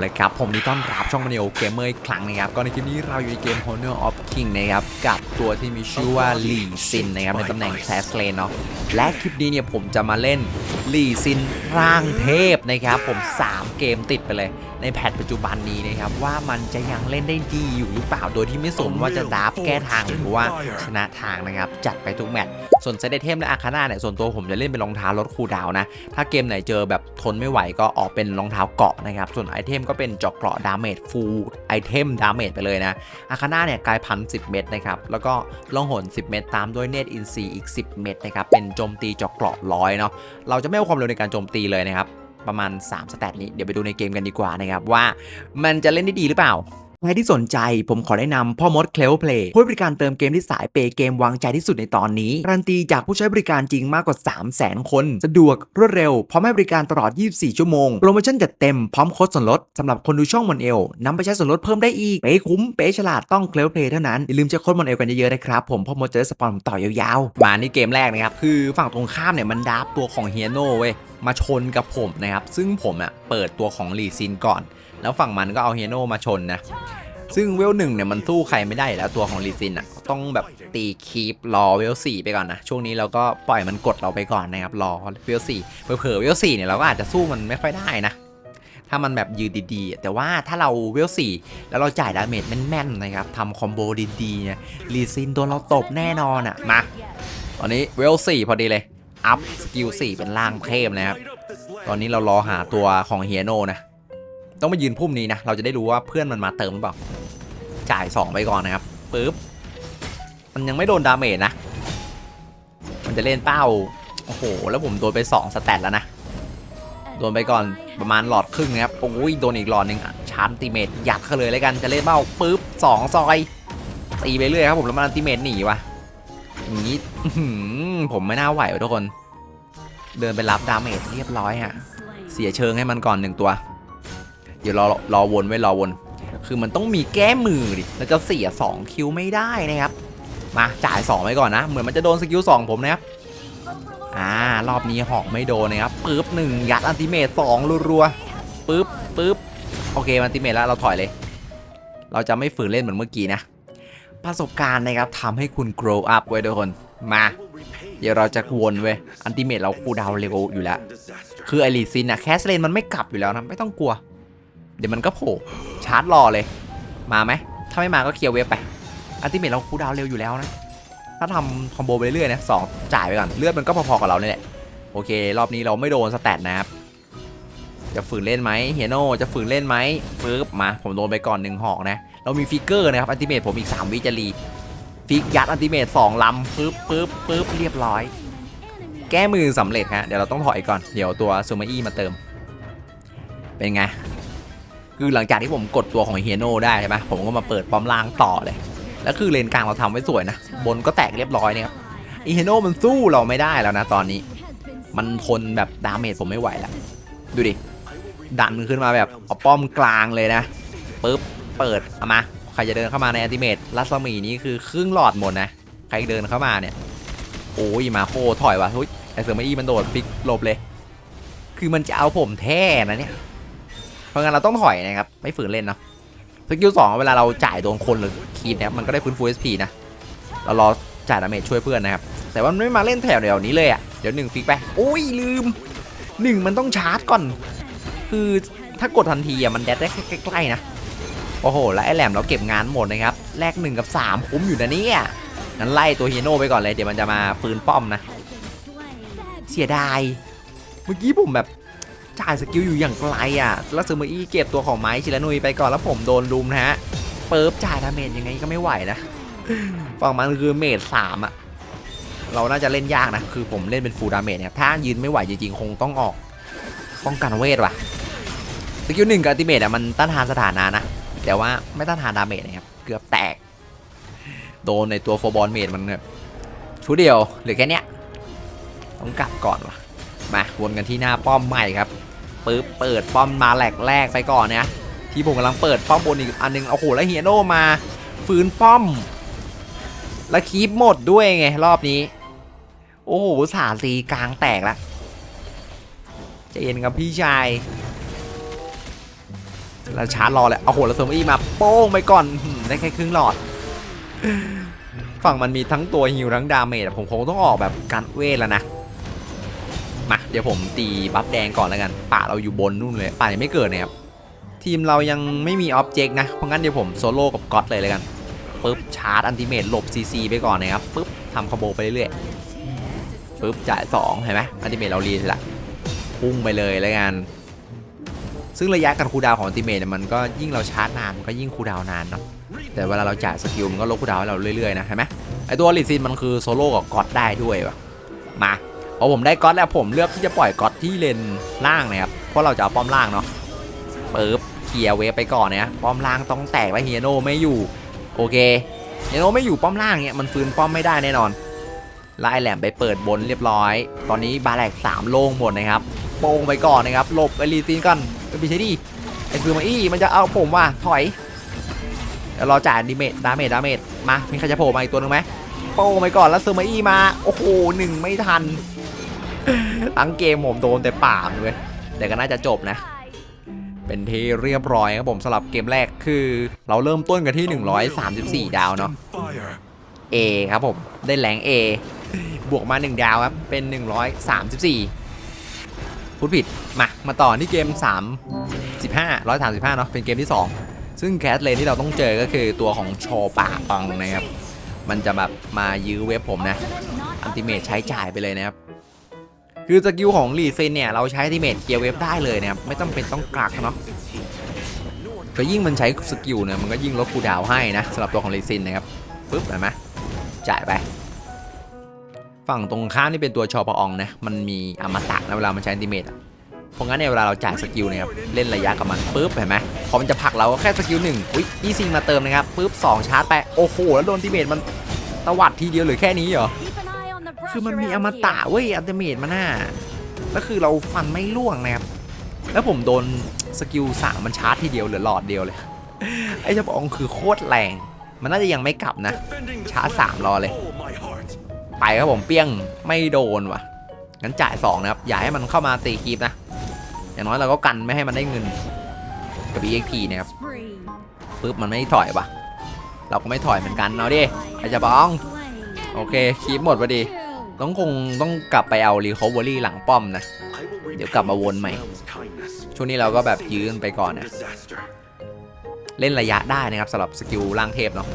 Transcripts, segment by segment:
เลยครับ ผมนี่ต้อนรับช่องมาริโอเกมเมอร์อีกครั้งนะครับ ก็ในคลิปนี้เราอยู่ในเกม Honor of King นะครับ กับตัวที่มีชื่อว่าลีซินนะครับ ในตำแหน่งแคสเลนเนาะและคลิปนี้เนี่ยผมจะมาเล่นลีซินร่างเทพนะครับ ผม 3 เกมติดไปเลย ในแพทปัจจุบันนี้นะครับว่ามันจะยังเล่นได้ดีอยู่หรือเปล่าโดยที่ไม่สนว่าจะดับแก้ทางหรือว่าชนะทางนะครับจัดไปทุกแมตช์ส่วนเซตไอเทมและอาคาน่าเนี่ยส่วนตัวผมจะเล่นเป็นรองเท้าลดคูลดาวน์นะ ถ้าเกมไหนเจอแบบทนไม่ไหวก็ออกเป็นรองเท้าเกาะนะครับ ส่วนไอเทมก็เป็นเจาะเกราะดาเมจฟูลไอเทมดาเมจไปเลยนะ อาคาน่าเนี่ยกลายพันธุ์10เม็ดนะครับ แล้วก็ล่องหน 10 เม็ดตามด้วยเนตอินซีอีก 10 เม็ดนะครับ เป็นโจมตีเจาะเกราะร้อยเนาะเราจะไม่เอาความเร็วในการโจมตีเลยนะครับ ประมาณ3สแตทนี้เดี๋ยวไปดูในเกมกันดีกว่านะครับว่ามันจะเล่นได้ดีหรือเปล่า ใครที่สนใจผมขอแนะนำพ่อมดเคล p เพลย์ผู้ให้บริการเติมเกมที่สายเปย์เกมวางใจที่สุดในตอนนี้การันตีจากผู้ใช้บริการจริงมากกว่า 3 0 0 0 0 0 คน สะดวกรวดเร็ว พร้อมให้บริการตลอด 24 ชั่วโมง โปรโมชั่นจัดเต็มพร้อมโค้ดส่วนลดสำหรับคนดูช่องมอนเอลนำไปใช้ส่วนลดเพิ่มได้อีก เป๊ะคุ้ม เป๊ะฉลาดต้องเคล p เพลย์เท่านั้น อย่าลืมใช้โค้ดมอนเอลกันเยอะๆนะครับ ผมพ่อมดจะได้สปอนต่อยาวๆมานี่เกมแรกนะครับคือฝั่งตรงข้ามเนี่ยมันดับตัวของเฮียโน่เว้ยมาชนกับผมนะครับซึ่งผมอะเปิดตัวของลีซินก่อน แล้วฝั่งมันก็เอาเฮโนมาชนนะ ซึ่งเวลหนึ่งเนี่ยมันสู้ใครไม่ได้แล้วตัวของลีซินอะต้องแบบตีคีปรอเวลสี่ไปก่อนนะ ช่วงนี้เราก็ปล่อยมันกดเราไปก่อนนะครับรอเวลสี่เผลอเวลสี่เนี่ยเราก็อาจจะสู้มันไม่ค่อยได้นะถ้ามันแบบยืนดีๆ แต่ว่าถ้าเราเวลสี่แล้วเราจ่ายดาเมจแม่นๆนะครับทำคอมโบดีๆเนี่ยลีซินโดนเราตบแน่นอนอะมาตอนนี้เวลสี่พอดีเลย อัพสกิลสี่เป็นล่างเทพนะครับ ตอนนี้เรารอหาตัวของเฮียโนนะ ต้องมายืนพุ่มนี้นะ เราจะได้รู้ว่าเพื่อนมันมาเติมหรือเปล่า จ่าย 2 ไปก่อนนะครับปึ๊บ มันยังไม่โดนดาเมจนะ มันจะเล่นเป้า โอ้โห แล้วผมโดนไป 2 สแตทแล้วนะ โดนไปก่อนประมาณหลอดครึ่งนะครับ โอ้ย โดนอีกหลอดหนึ่งชาร์จติเมตยัดเข้าเลยแล้วกัน จะเล่นเป้าปึ๊บสองซอย ตีไปเรื่อยครับผม แล้วมันอัลติเมตหนีวะอย่างนี้ผมไม่น่าไหวทุกคน เดินไปรับดาเมจเรียบร้อยฮะ เสียเชิงให้มันก่อนหนึ่งตัว เดี๋ยวรอรอวนไว้รอวน คือมันต้องมีแก้มือดิแล้วจะเสีย2คิวไม่ได้นะครับ มาจ่าย2ไว้ก่อนนะ เหมือนมันจะโดนสกิล2ผมนะครับอ่ารอบนี้หอกไม่โดนนะครับปึ๊บหนึ่งยัดอันติเมตสองรัวๆปึ๊บปึ๊บโอเคอันติเมตแล้วเราถอยเลย เราจะไม่ฝืนเล่นเหมือนเมื่อกี้นะ ประสบการณ์นะครับทำให้คุณ grow up ไว้ทุกคนมา เดี๋ยวเราจะวนเว้ยอันติเมตเราคูดาวเร็วอยู่แล้ว คือไอรีซินอะแคสเลนมันไม่กลับอยู่แล้วนะไม่ต้องกลัว เดี๋ยวมันก็โผล่ชาร์จรอเลย มาไหม ถ้าไม่มาก็เคลียร์เวฟไป อัลติเมทเราคูดาวเร็วอยู่แล้วนะ ถ้าทำคอมโบไปเรื่อยๆนะสองจ่ายไปก่อน เลือดมันก็พอๆกับเราเนี่ยแหละ โอเค รอบนี้เราไม่โดนสแตทนะครับ จะฝืนเล่นไหมเฮียโนจะฝืนเล่นไหมปึ๊บมา ผมโดนไปก่อนหนึ่งหอกนะ เรามีฟิกเกอร์นะครับ อัลติเมทผมอีก 3 วิจะรี ฟิกยัดอัลติเมทสองลำปึ๊บปึ๊บปึ๊บเรียบร้อย แก้มือสำเร็จฮะ เดี๋ยวเราต้องถอยก่อน เดี๋ยวตัวซูมาอี้มาเติม เป็นไง คือหลังจากที่ผมกดตัวของเฮียโน่ได้ใช่ไหมผมก็มาเปิดป้อมล่างต่อเลย แล้วคือเลนกลางเราทำไว้สวยนะ บนก็แตกเรียบร้อยเนี่ยครับอีเฮโน่มันสู้เราไม่ได้แล้วนะตอนนี้ มันทนแบบดาเมจผมไม่ไหวแล้วดูดิ ดันขึ้นมาแบบเอาป้อมกลางเลยนะปุ๊บเปิดเอามาใครจะเดินเข้ามาในอัติเมทรัศมีนี้คือครึ่งหลอดหมดนะใครเดินเข้ามาเนี่ยโอ้ยมาโคถอยว่ะทุยไอเซอร์มาอีมันโดดฟิกลบเลย คือมันจะเอาผมแท้นะเนี่ย เพราะงั้นเราต้องถอยนะครับ ไม่ฝืนเล่นเนาะสกิลสองเวลาเราจ่ายโดนคนหรือคีบนะครับมันก็ได้ฟื้นฟู SP นะ เรารอจ่ายดาเมจช่วยเพื่อนนะครับ แต่ว่ามันไม่มาเล่นแถวเดียวนี้เลยอะ่ะ เดี๋ยวหนึ่งฟิกไป โอ้ยลืมหนึ่งมันต้องชาร์จก่อน คือถ้ากดทันทีอะมันแดดได้ใกล้ๆนะ โอ้โห แล้วไอ้แหลมเราเก็บงานหมดนะครับ แลกหนึ่งกับสามคุ้มอยู่นะเนี่ยงั้นไล่ตัวฮีโน่ไปก่อนเลยเดี๋ยวมันจะมาฟื้นป้อมนะ เสียดาย เมื่อกี้ผมแบบ จ่ายสกิลอยู่อย่างไกลอะแล้วซูเมออี้เก็บตัวของไม้ชิลานุยไปก่อนแล้วผมโดนลุมนะฮะเปิบจ่ายดาเมจยังไงก็ไม่ไหวนะฝั่งมันคือเมจสามอะเราน่าจะเล่นยากนะคือผมเล่นเป็นฟูลดาเมจเนี่ยถ้ายืนไม่ไหวจริงๆคงต้องออกป้องกันเวทว่ะสกิลหนึ่งกับอัติเมทอะมันต้านทานสถานะนะแต่ว่าไม่ต้านทานดาเมจนะครับเกือบแตก โดนในตัวโฟบอลเมจมันแบบชุดเดียวเหลือแค่เนี้ยต้องกลับก่อนว่ะมาวนกันที่หน้าป้อมใหม่ครับ ปึ๊บเปิดป้อมมาแหลกแรกไปก่อนเนี่ยที่ผมกำลังเปิดป้อมบนอีกอันหนึงโอ้โหแล้วเฮียโนมาฟื้นป้อม แล้วคีบหมดด้วยไงรอบนี้ โอ้โหสาสีกลางแตกล้วใจเย็นครับพี่ชายแล้วชาร์จรอเลยเอาโหแล้วเซอร์มอีมาโป้งไปก่อนได้แค่ครึ่งหลอด ฝั่งมันมีทั้งตัวฮิวทั้งดาเมจผมคงต้องออกแบบการเวทแล้วนะ เดี๋ยวผมตีบัฟแดงก่อนแล้วกันป่าเราอยู่บนนู่นเลยป่ายังไม่เกิดนะครับทีมเรายังไม่มีออบเจกต์นะเพราะงั้นเดี๋ยวผมโซโล่กับก๊อตเลยแล้วกันปุ๊บชาร์จอันติเมตหลบซีซีไปก่อนนะครับปุ๊บทำคอมโบไปเรื่อยๆปุ๊บจ่าย2เห็นไหมอันติเมตเรารีเสร็จละพุ่งไปเลยแล้วกันซึ่งระยะการคูดาวของอันติเมตเนี่ยมันก็ยิ่งเราชาร์จนานมันก็ยิ่งคูดาวนานเนาะแต่เวลาเราจ่ายสกิลมันก็ลดคูดาวให้เราเรื่อยๆนะเห็นไหมไอตัวลิซินมันคือโซโล่กับก๊อตได้ด้วยวะมา พอผมได้ก๊อตแล้วผมเลือกที่จะปล่อยก๊อตที่เลนล่างนะครับเพราะเราจะเอาป้อมล่างเนาะปึ๊บเคลียร์เวฟไปก่อนนะป้อมล่างต้องแตกแล้วเฮียโนไม่อยู่โอเคเฮียโนไม่อยู่ป้อมล่างเนี่ยมันฟื้นป้อมไม่ได้แน่นอนไล่แหลมไปเปิดบนเรียบร้อย ตอนนี้บาแลกสามโล่งหมดนะครับโป่งไปก่อนนะครับหลบไอรีซินก่อนไม่ใช่ดิไอคือมาอี้มันจะเอาผมว่ะถอยเดี๋ยวรอจ่ายดิเมจดาเมจดาเมจมามีใครจะโผล่มาอีกตัวหนึ่งไหมโป้งไปก่อนแล้วเซอร์มาอี้มาโอ้โหหนึ่งไม่ทัน ทั้งเกมผมโดนแต่ป่ามเลยแต่ก็น่าจะจบนะ เป็นที่เรียบร้อยครับผมสำหรับเกมแรกคือ เราเริ่มต้นกันที่ 134 ดาวเนาะ A ครับผมได้แรง A บวกมา 1 ดาวครับ เป็น 134พูดผิด มา มาต่อที่เกม3 15 135 เนาะเป็นเกมที่ 2 ซึ่งแคสเลนที่เราต้องเจอก็คือตัวของโชป่าปังนะครับ มันจะแบบมายื้อเว็บผมนะ อันติเมตใช้จ่ายไปเลยนะครับ คือสกิลของลีเซนเนี่ยเราใช้อันติเมตเคลียร์เว็บได้เลยนะครับไม่ต้องเป็นต้องกักเนาะก็ยิ่งมันใช้สกิลเนี่ยมันก็ยิ่งลดคูดาวให้นะสำหรับตัวของลีเซนนะครับปึ๊บเห็นไหมจ่ายไป ฝั่งตรงข้ามนี่เป็นตัวชอปอองนะมันมีอมตะนะเวลามันใช้ติเมตอะเพราะงั้นเนี่ยเวลาเราจ่ายสกิลเนี่ยครับเล่นระยะกับมันปุ๊บเห็นไหมพอมันจะผลักเราก็แค่สกิลหนึ่งอุ้ยอีซิงมาเติมนะครับปุ๊บสองชาร์จไปโอ้โหแล้วโดนอันติเมตมันตวัดทีเดียวหรือแค่นี้เหรอ คือมันมีอมตะเว้ยอัลติเมตมันน่ะแล้วคือเราฟันไม่ล่วงนะครับ แล้วผมโดนสกิลสามมันชาร์จทีเดียวเหลือหลอดเดียวเลย ไอ้เจ้าบองคือโคตรแรง มันน่าจะยังไม่กลับนะ ชาร์จสามรอเลย ไปครับผมเปี้ยงไม่โดนว่ะ งั้นจ่ายสองนะครับ อย่าให้มันเข้ามาตีคีปนะ อย่างน้อยเราก็กันไม่ให้มันได้เงิน กับ EXP นะครับปุ๊บมันไม่ถอยปะเราก็ไม่ถอยเหมือนกันเอาดิไอ้เจ้าบอง โอเคคีปหมดพอดี ต้องคงต้องกลับไปเอารีคอเวอรี่หลังป้อมนะ เดี๋ยวกลับมาวนใหม่ ช่วงนี้เราก็แบบยืนไปก่อนนะ เล่นระยะได้นะครับสำหรับสกิลล่างเทพเนาะ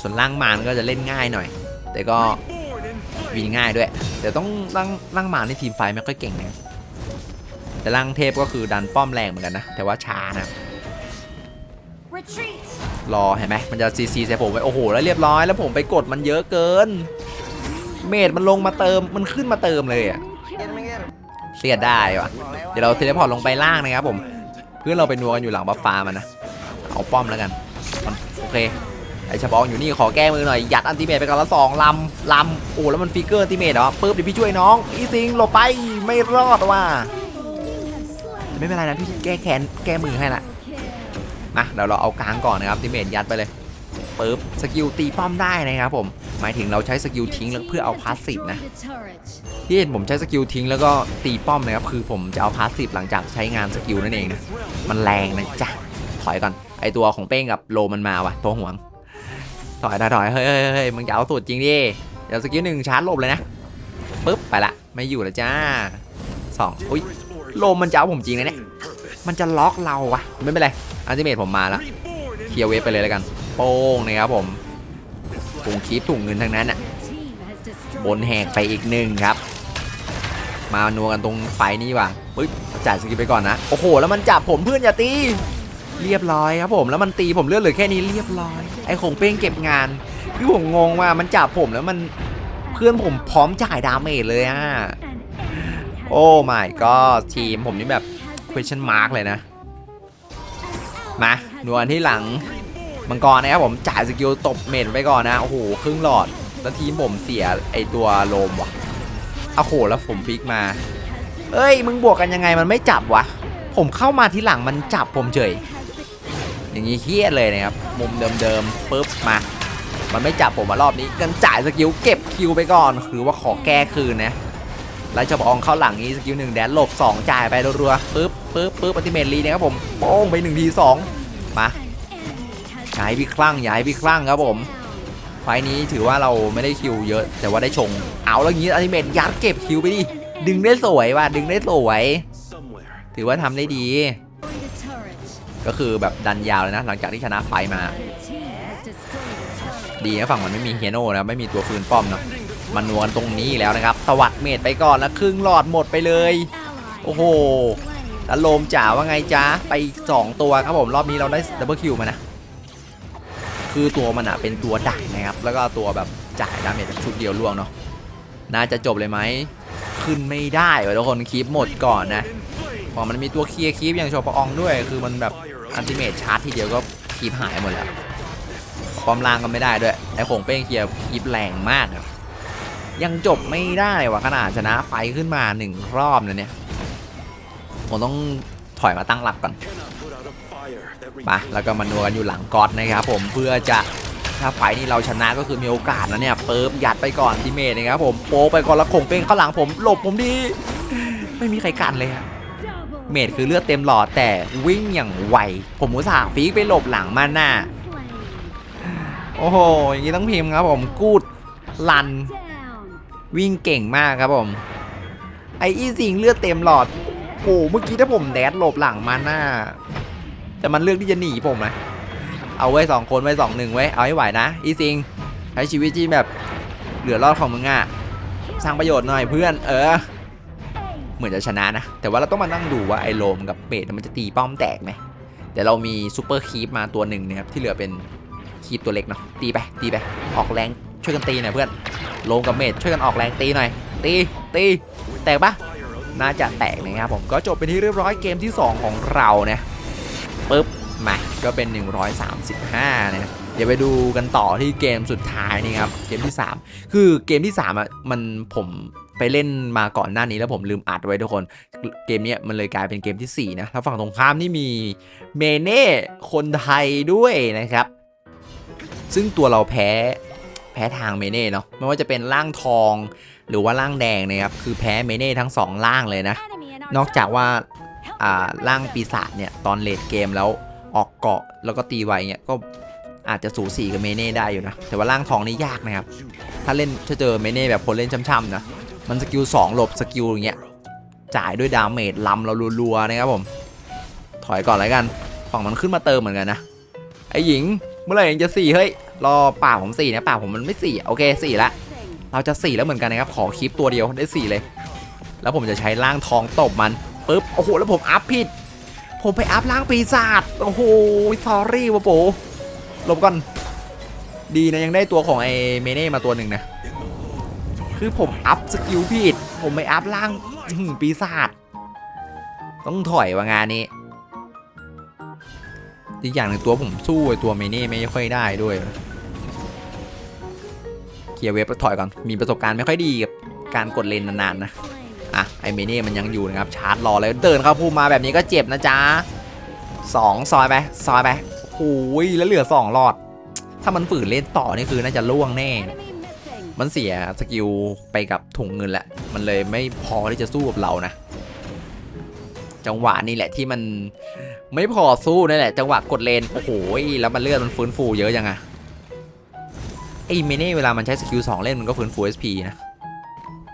ส่วนล่างมารก็จะเล่นง่ายหน่อย แต่ก็วินง่ายด้วย แต่ต้องล่างล่างมารในทีมไฟไม่ค่อยเก่งนะแต่ล่างเทพก็คือดันป้อมแรงเหมือนกันนะ แต่ว่าช้านะรอเห็นไหมมันจะซีซีใส่ผมไว้โอ้โหแล้วเรียบร้อยแล้วผมไปกดมันเยอะเกิน เมดมันลงมาเติมมันขึ้นมาเติมเลยอะเสียได้วะเดี๋ยวเราเทเลพอร์ตลงไปล่างนะครับผมเพื่อนเราไปนัวกันอยู่หลังบัฟฟ้ามันนะเอาป้อมแล้วกันมันโอเคไอชะบองอยู่นี่ขอแก้มือหน่อยยัดอันติเมตไปก่อนละสองลำลำโอ้แล้วมันฟิกเกอร์อันติเมตเหรอปึ๊บเดี๋ยวพี่ช่วยน้องอีซิงหลบไปไม่รอดว่ะแต่ไม่เป็นไรนะพี่แก้แค้นแก้มือให้ละมาเดี๋ยวเราเอากลางก่อนนะครับติเมตยัดไปเลยปึ๊บสกิลตีป้อมได้นะครับผม หมายถึงเราใช้สกิลทิ้งแล้วเพื่อเอาพาสซีฟนะที่เห็นผมใช้สกิลทิ้งแล้วก็ตีป้อมนะครับคือผมจะเอาพาสซีฟหลังจากใช้งานสกิลนั่นเองนะมันแรงนะจ๊ะถอยก่อนไอตัวของเป้งกับโลมันมาว่ะตัวห่วง ถอยถอยถอยเฮ้ยเฮ้ยเฮ้ยมึงจะเอาสูตรจริงดิเดี๋ยวสกิลหนึ่งชาร์จหลบเลยนะปึ๊บไปละไม่อยู่แล้วจ้าสองอุ้ยโลมันจะเอาผมจริงนะเนี่ย มันจะล็อกเราวะไม่เป็นไรอันติเมตผมมาแล้วเคลียร์เวฟไปเลยแล้วกัน โป้งนะครับผม ถุงคีบถุงเงินทั้งนั้นอะบนแหกไปอีกหนึ่งครับ มานัวกันตรงไฟนี่ว่ะปึ๊บจ่ายสกิลไปก่อนนะโอ้โหแล้วมันจับผมเพื่อนอย่าตีเรียบร้อยครับผมแล้วมันตีผมเลือดเหลือแค่นี้เรียบร้อยไอ้คงเป้งเก็บงานคือผมงงว่ามันจับผมแล้วมันเพื่อนผมพร้อมจ่ายดาเมจเลยอะโอ้ my god ทีมผมนี่แบบ question mark เลยนะ มาหนวลที่หลัง มังกรนะครับผมจ่ายสกิลตบเมดไปก่อนนะ โอ้โหครึ่งหลอด แล้วทีมผมเสียไอตัวโลมว่ะโอ้โหแล้วผมพลิกมา เอ้ย มึงบวกกันยังไงมันไม่จับวะ ผมเข้ามาทีหลังมันจับผมเฉย อย่างนี้เครียดเลยนะครับ มุมเดิมๆปุ๊บมา มันไม่จับผมมารอบนี้กันจ่ายสกิลเก็บคิวไปก่อน คือว่าขอแก้คืนนะแล้วจะองเข้าหลังนี้สกิลหนึ่งแดนหลบ2จ่ายไปรัวๆปุ๊บปึ๊บปึ๊บอัติเมทรีนะครับผมโป้งไปหนึ่งทีสองมา ย่าให้พี่คลั่งอย่าให้พี่คลั่งครับผม ไฟนี้ถือว่าเราไม่ได้คิวเยอะ แต่ว่าได้ชง เอาแล้วงี้อัลติเมทยัดเก็บคิวไปดิ ดึงได้สวยว่ะ ดึงได้สวย ถือว่าทำได้ดี ก็คือแบบดันยาวเลยนะ หลังจากที่ชนะไฟมา ดีนะฝั่งมันไม่มีเฮโน่นะ ไม่มีตัวฟืนป้อมเนาะ มันนวลตรงนี้แล้วนะครับ สวัสดเมดไปก่อนแล้วครึ่งหลอดหมดไปเลย โอ้โหแล้วโลมจ๋าว่าไงจ๊ะ ไปอีกสองตัวครับผม รอบนี้เราได้ดับเบิลคิวมานะ คือตัวมันอะเป็นตัวดักนะครับ แล้วก็ตัวแบบจ่ายดาเมจชุดเดียวล่วงเนาะ น่าจะจบเลยไหม ขึ้นไม่ได้วะทุกคนคีปหมดก่อนนะพอมันมีตัวเคลียร์คีปอย่างโชปอองด้วย คือมันแบบอันติเมทชาร์จทีเดียวก็คีปหายหมดแล้วปอมล่างก็ไม่ได้ด้วยไอ้โขงเป้งเคลียร์คีปแรงมากอะยังจบไม่ได้วะขนาดชนะไฟขึ้นมาหนึ่งรอบนะเนี่ยผมต้องถอยมาตั้งหลักก่อน มาแล้วก็มานัวกันอยู่หลังก๊อตนะครับผมเพื่อจะถ้าไฟนี้เราชนะก็คือมีโอกาสนะเนี่ยเปิบยัดไปก่อนทีเมทนะครับผมโปไปก่อนแล้วคงเป้งข้าหลังผมหลบผมดี ไม่มีใครกันเลยอะเมทคือเลือดเต็มหลอดแต่วิ่งอย่างไว ผมอุตส่าห์ฟีกไปหลบหลังมาหน้าโอ้โหอย่างนี้ต้องพิมพ์ครับผมกูดลัน วิ่งเก่งมากครับผม ไออีสิงเลือดเต็มหลอดโอ้เมื่อกี้ถ้าผมแดดหลบหลังมาหน้า แต่มันเลือกที่จะหนีผมนะเอาไว้สองคนไว้สองหนึ่งไว้เอาให้ไหวนะอีซิงใช้ชีวิตที่แบบเหลือรอดของมึงอะสร้างประโยชน์หน่อยเพื่อน เออ เหมือนจะชนะนะ แต่ว่าเราต้องมานั่งดูว่าไอ้โลมกับเบสมันจะตีป้อมแตกไหมแต่เรามีซูเปอร์คีปมาตัวหนึ่งนะครับที่เหลือเป็นคีปตัวเล็กเนาะตีไปตีไปออกแรงช่วยกันตีหน่อยเพื่อนโลมกับเมดช่วยกันออกแรงตีหน่อย ตีตีแตกปะน่าจะแตกนะครับผมก็จบเป็นที่เรียบร้อยเกมที่ 2 ของเราเนี่ย ปุ๊บมาก็เป็น 135 นะ เดี๋ยวไปดูกันต่อที่เกมสุดท้ายนี่ครับ เกมที่ 3 คือเกมที่3อะมันผมไปเล่นมาก่อนหน้านี้แล้วผมลืมอัดไว้ทุกคน เกมเนี้ยมันเลยกลายเป็นเกมที่ 4 นะ แล้วฝั่งตรงข้ามนี่มีเมเน่คนไทยด้วยนะครับ ซึ่งตัวเราแพ้แพ้ทางเมเน่เนาะไม่ว่าจะเป็นร่างทองหรือว่าร่างแดงนะครับคือแพ้เมเน่ทั้งสองร่างเลยนะ นอกจากว่า ร่างปีศาจเนี่ยตอนเลดเกมแล้วออกเกาะแล้วก็ตีไวเนี่ยก็อาจจะสูสีกับเมเน่ได้อยู่นะ แต่ว่าร่างทองนี่ยากนะครับ ถ้าเล่นถ้าเจอเมเน่แบบคนเล่นช่ำๆนะ มันสกิล2หลบสกิลอย่างเงี้ยจ่ายด้วยดาเมจลำเรารัวๆนะครับผม ถอยก่อนแล้วกันฝั่งมันขึ้นมาเติมเหมือนกันนะไอหญิงเมื่อไหร่เองจะสี่เฮ้ยรอป่ากผมสี่นะป่ากผมมันไม่สี่โอเคสี่ละเราจะสี่แล้วเหมือนกันนะครับขอคลิปตัวเดียวได้สี่เลย แล้วผมจะใช้ร่างทองตบมัน ปุ๊บ โอ้โห แล้วผมอัพผิด ผมไปอัพร่างปีศาจ โอ้โหสอรี่วะโปหลบก่อน ดีนะยังได้ตัวของไอเมเน่มาตัวหนึ่งนะ คือผมอัพสกิลผิด ผมไปอัพร่างปีศาจ ต้องถอยว่างานนี้อีกอย่างหนึ่งตัวผมสู้ไอตัวเมเน่ไม่ค่อยได้ด้วยเคลียร์เว็บแล้วถอยก่อน มีประสบการณ์ไม่ค่อยดีกับการกดเลนนานๆนะ อะไอเมเน่มันยังอยู่นะครับชาร์จรอแล้วเดินเข้าพุ่มมาแบบนี้ก็เจ็บนะจ๊ะสองซอยไปซอยไปโอ้ยแล้วเหลือสองหลอด ถ้ามันฝืนเล่นต่อนี่คือน่าจะล่วงแน่ มันเสียสกิลไปกับถุงเงินแหละ มันเลยไม่พอที่จะสู้กับเรานะ จังหวะนี่แหละที่มันไม่พอสู้นั่นแหละ จังหวะกดเลนโอ้โหแล้วมันเลือดมันฟื้นฟูเยอะยังไงไอ้เมเน่เวลามันใช้สกิล2เล่นมันก็ฟื้นฟู SP นะ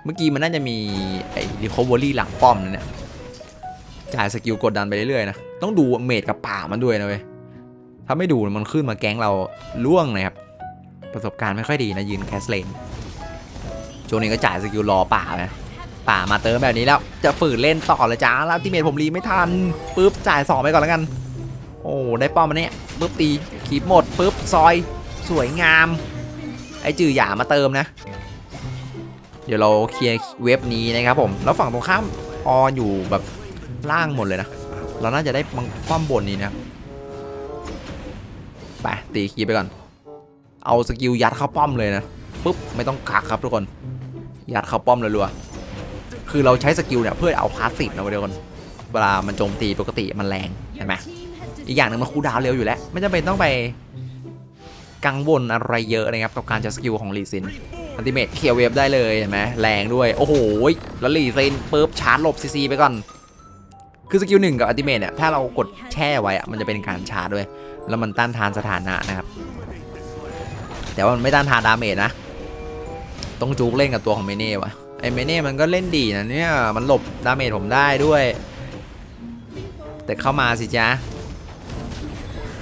เมื่อกี้มันน่าจะมีไอ้รีคอเวอรี่หลังป้อมนั่นเนี่ยจ่ายสกิลกดดันไปเรื่อยๆนะต้องดูเมดกับป่ามันด้วยนะเว้ยถ้าไม่ดูมันขึ้นมาแก๊งเราล่วงนะครับประสบการณ์ไม่ค่อยดีนะยืนแคสเลนช่วงนี้ก็จ่ายสกิลรอป่าไปป่ามาเติมแบบนี้แล้ว จะฝืนเล่นต่อเลยจ้าแล้วที่เมดผมรีไม่ทันปุ๊บจ่ายสองไปก่อนแล้วกัน โอ้ได้ป้อมมาเนี่ยปุ๊บตีขีบหมดปุ๊บซอย สวยงาม ไอจือหยามาเติมนะ ดี๋ยวเราเคลียร์เว็บนี้นะครับผม แล้วฝั่งตรงข้ามอออยู่แบบล่างหมดเลยนะ เราน่าจะได้มังป้อมบนนี้นะไปตีคีไปก่อน เอาสกิลยัดเข้าป้อมเลยนะปุ๊บไม่ต้องกักครับทุกคน ยัดเข้าป้อมเลยรัวคือเราใช้สกิลเนี่ยเพื่อเอาพาสซีฟนะเดี๋ยวคนเวลามันโจมตีปกติมันแรงเห็นไหมอีกอย่างหนึ่งมันคูดาวเร็วอยู่แล้ว ไม่จำเป็นต้องไปกังวลอะไรเยอะนะครับกับการจะสกิลของลีซิน อันติเมทเคลียร์เวฟได้เลยเห็นไหมแรงด้วย โอ้โหแล้วลีเซนปุ๊บชาร์จหลบซีซีไปก่อน คือสกิลหนึ่งกับอันติเมทเนี่ยถ้าเรากดแช่ไว้อะมันจะเป็นการชาร์จด้วย แล้วมันต้านทานสถานะนะครับ แต่ว่ามันไม่ต้านทานดาเมจนะต้องจูกเล่นกับตัวของเมเน่วะไอเมเน่มันก็เล่นดีนะเนี่ยมันหลบดาเมจผมได้ด้วย แต่เข้ามาสิจ๊ะ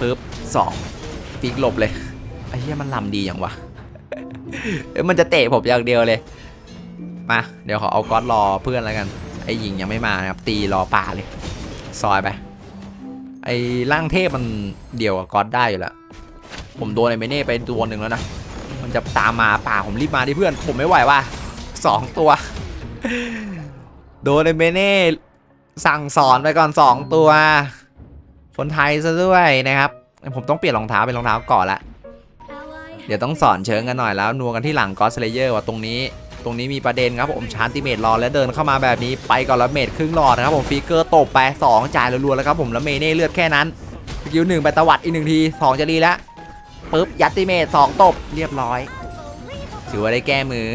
ปึ๊บสองปีกหลบเลยไอ้เหี้ยมันลำดีอย่างวะ มันจะเตะผมอย่างเดียวเลย มา เดี๋ยวขอเอาก๊อตรอเพื่อนแล้วกัน ไอ้หญิงยังไม่มานะครับ ตีรอป่าเลย ซอยไป ไอ้ร่างเทพมันเดี่ยวกับก๊อตได้อยู่แล้ว ผมโดนไอ้เมเน่ไปตัวหนึ่งแล้วนะ มันจะตามมาป่าผมรีบมาดิเพื่อน ผมไม่ไหวว่ะสองตัว โดนไอ้เมเน่สั่งสอนไปก่อนสองตัว คนไทยซะด้วยนะครับ ผมต้องเปลี่ยนรองเท้าเป็นรองเท้าก่อนละ เดี๋ยวต้องสอนเชิงกันหน่อยแล้วนัวกันที่หลังกอสเลเยอร์ว่าตรงนี้ ตรงนี้มีประเด็นครับผมชาร์ติเมตรอแล้วเดินเข้ามาแบบนี้ไปก่อนแล้วเมตรครึ่งหลอดนะครับผมฟิกเกอร์ตบไป2จ่ายรัวๆแล้วครับผมแล้วเมเน่เลือดแค่นั้นสกิลหนึ่งไปตวัดอีกหนึ่งที2จะรีแล้วปึ๊บยัดติเมตร2ตบเรียบร้อยถือว่าได้แก้มือ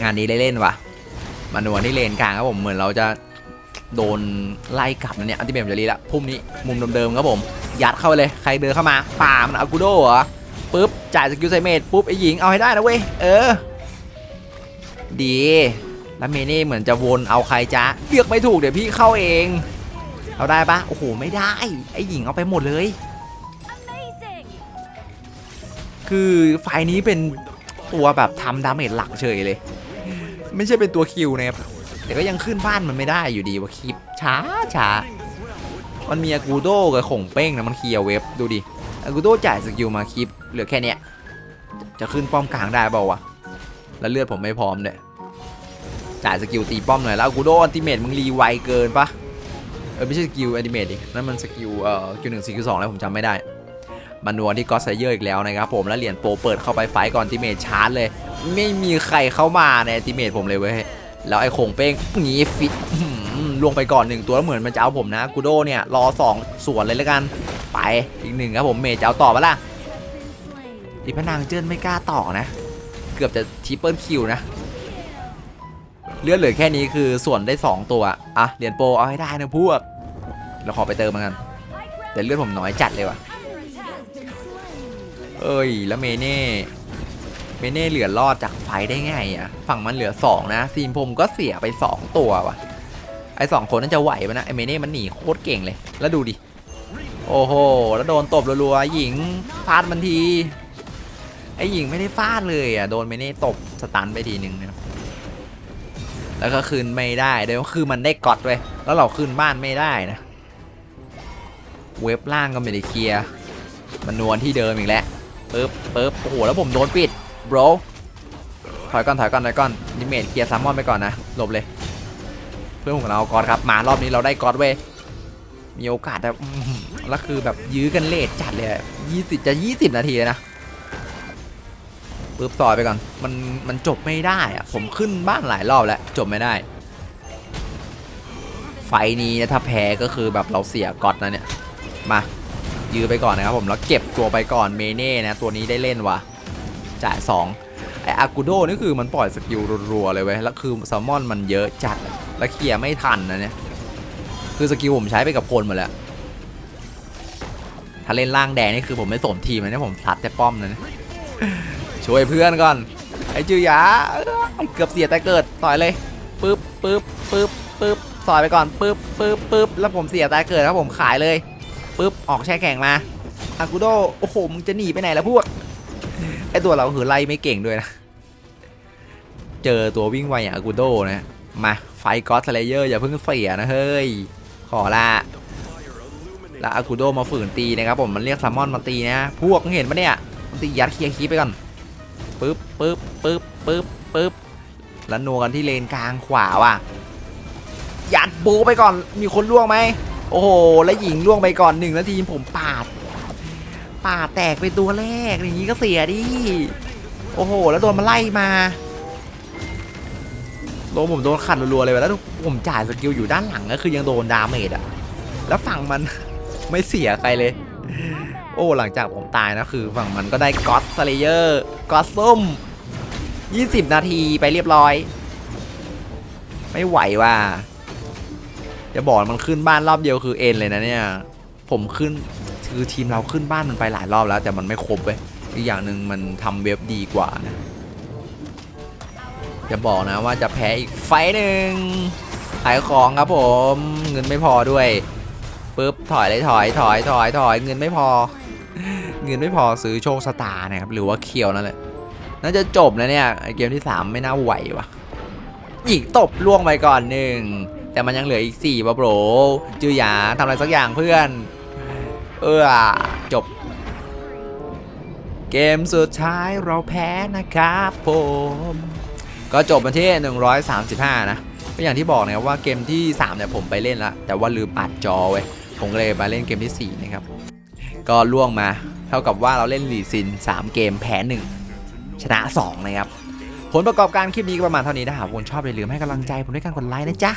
งานนี้ได้เล่นว่ะมาหนวที่เลนกลางครับผมเหมือนเราจะ โดนไล่กลับนะเนี่ยอันติเมตผมจะรีละพุ่มนี้มุมเดิมๆครับผมยัดเข้าไปเลยใครเดินเข้ามาป่ามันอากูโดเหรอปุ๊บจ่ายสกิลไซเมตปุ๊บไอหญิงเอาให้ได้นะเว้ยเออ ดีแล้วเมเน่เหมือนจะวนเอาใครจ้าเลือกไม่ถูกเดี๋ยวพี่เข้าเองเอาได้ปะโอ้โหไม่ได้ไอหญิงเอาไปหมดเลย คือไฟล์นี้เป็นตัวแบบทำดาเมจหลักเฉยเลย ไม่ใช่เป็นตัวคิวนะครับ แต่ก็ยังขึ้นบ้านมันไม่ได้อยู่ดีว่าคลิปช้าช้ามันมีอากูโดกับข่งเป้งนะมันเคลียร์เว็บดูดิอากูโดจ่ายสกิลมาคลิปเหลือแค่เนี้ยจะขึ้นป้อมกลางได้เปล่าวะแล้วเลือดผมไม่พร้อมเลยจ่ายสกิลตีป้อมหน่อยแล้วอากูโดอันติเมตมึงรีไวเกินปะเออไม่ใช่สกิลอันติเมตดินั่นมันสกิลเอ่อสกิลหนึ่งสกิลสองแล้วผมจำไม่ได้มานัวที่ก็อสไซเยอร์อีกแล้วนะครับผมแล้วเหรียญโปรเปิดเข้าไปไฟก่อนอันติเมตชาร์จเลย ไม่มีใครเข้ามาในอันติเมตผมเลยเว้ย แล้วไอ้โขงเป้งหนีฟิตลวงไปก่อนหนึ่งตัวแล้วเหมือนมันจะเอาผมนะกูโดเนี่ยรอสองสวนเลยแล้วกัน ไปอีกหนึ่งครับผมเมย์จะเอาต่อปะล่ะอีพนางเจิ้นไม่กล้าต่อนะ เกือบจะทริปเปิลคิวนะเลือดเหลือแค่นี้คือส่วนได้ 2 ตัว อะเหรียญโปรเอาให้ได้นะพวก เราขอไปเติมมันกัน แต่เลือดผมน้อยจัดเลยว่ะ เอ้ย แล้วเมเน่ มเน่เหลือรอดจากไฟได้ไงอะฝั่งมันเหลือ 2 นะ ซีมผมก็เสียไป 2 ตัวว่ะ ไอ้สองคนนั้นจะไหวปะนะไอ้เมเน่มันหนีโคตรเก่งเลย แล้วดูดิ โอ้โห แล้วโดนตบรัวๆหญิงฟาดมันที ไอ้หญิงไม่ได้ฟาดเลยอะโดนเมเน่ตบสตันไปทีนึงนะแล้วก็คืนไม่ได้เด้วยคือมันได้กอดไว้แล้วเราคืนบ้านไม่ได้นะ เว็บล่างก็ไม่ได้เคลียร์มันนวลที่เดิมอีกแล้วปึ๊บปึ๊บโอ้โหแล้วผมโดนปิด bro ถอยก่อนถอยก่อนถอยก่อนดิเมทเคลียร์ซัมมอนไปก่อนนะหลบเลยเพื่อนของเรากอดครับมารอบนี้เราได้กอดเว้ยมีโอกาสแบบอื้อหือแล้วคือแบบยื้อกันเลทจัดเลยยี่สิบจะยี่สิบนาทีเลยนะปึ๊บต่อยไปก่อนมันมันจบไม่ได้อะผมขึ้นบ้านหลายรอบแล้วจบไม่ได้ ไฟนี้นะถ้าแพ้ก็คือแบบเราเสียกอดนะเนี่ยมายื้อไปก่อนนะครับผมแล้วเก็บตัวไปก่อนเมเน่นะตัวนี้ได้เล่นว่ะ จ่าย2ไออากูโดนี่คือมันปล่อยสกิลรัวๆเลยเว้ยแล้วคือแซลมอนมันเยอะจัดแล้วเคลียร์ไม่ทันนะเนี่ยคือสกิลผมใช้ไปกับคนหมดแล้วถ้าเล่นล่างแดงนี่คือผมไม่สนทีมนะเลยนะผมซัดแต่ป้อมนะเนี่ยช่วยเพื่อนก่อนไอจือยาเกือบเสียแต่เกิดต่อยเลยปึ๊บปึ๊บปึ๊บปึ๊บซอยไปก่อนปึ๊บปึ๊บปึ๊บแล้วผมเสียแต่เกิดครับผมขายเลยปุ๊บออกแช่แข่งมาอากูโดโอ้โหมึงจะหนีไปไหนแล้วพวก ไอตัวเราคือไล่ไม่เก่งด้วยนะ เจอตัววิ่งไวอย่างอากูโดนะ มาไฟก็อสเลเยอร์อย่าเพิ่งเสียนะเฮ้ย ขอละแล้วอากูโดมาฝืนตีนะครับผมมันเรียกซัมมอนมาตีนะ พวกเห็นปะเนี่ยมันตียัดเคลียร์คีไปก่อนปึ๊บปึ๊บปึ๊บปึ๊บปึ๊บแล้วนัวกันที่เลนกลางขวาว่ะยัดโบไปก่อนมีคนล่วงไหมโอ้โห แล้วหญิงล่วงไปก่อนหนึ่งนาทีผมปาด ป่าแตกไปตัวแรกอย่างนี้ก็เสียดิ โอ้โห แล้วโดนมาไล่มาโดนผมโดนขัดรัวๆเลยแล้วผมจ่ายสกิลอยู่ด้านหลังก็คือยังโดนดาเมจอะแล้วฝั่งมันไม่เสียใครเลย โอ้หลังจากผมตายนะคือฝั่งมันก็ได้ก็อตสเลเยอร์ก็อตส้ม 20 นาทีไปเรียบร้อย ไม่ไหวว่ะอย่าบอกมันขึ้นบ้านรอบเดียวคือเอ็นเลยนะเนี่ย ผมขึ้น คือทีมเราขึ้นบ้านมันไปหลายรอบแล้ว แต่มันไม่ครบเว้ยอีกอย่างหนึ่งมันทำเว็บดีกว่านะอย่าบอกนะว่าจะแพ้อีกไฟหนึ่งขายของครับผมเงินไม่พอด้วยปุ๊บถอยเลยถอยถอยถอยถอยเงินไม่พอ เงินไม่พอซื้อโชคสตาร์นะครับหรือว่าเคียวนั่นแหละน่าจะจบแล้วเนี่ยเกมที่ 3 ไม่น่าไหววะอีกตบล่วงไปก่อนหนึ่งแต่มันยังเหลืออีก4ป่ะโบรจือหยาทำอะไรสักอย่างเพื่อน เออจบ เกมสุดท้ายเราแพ้นะครับผม ก็จบมาที่ 135 นะก็อย่างที่บอกนะครับว่าเกมที่ 3 เนี่ยผมไปเล่นละแต่ว่าลืมอัดจอไว้ย ผมเลยมาเล่นเกมที่ 4 นะครับ ก็ล่วงมาเท่ากับว่าเราเล่นลีซิน 3 เกมแพ้ 1 ชนะ 2 นะครับ ผลประกอบการคลิปนี้ก็ประมาณเท่านี้ถ้าหากคุณชอบอย่าลืมให้กำลังใจผมด้วยการกดไลค์นะจ๊ะ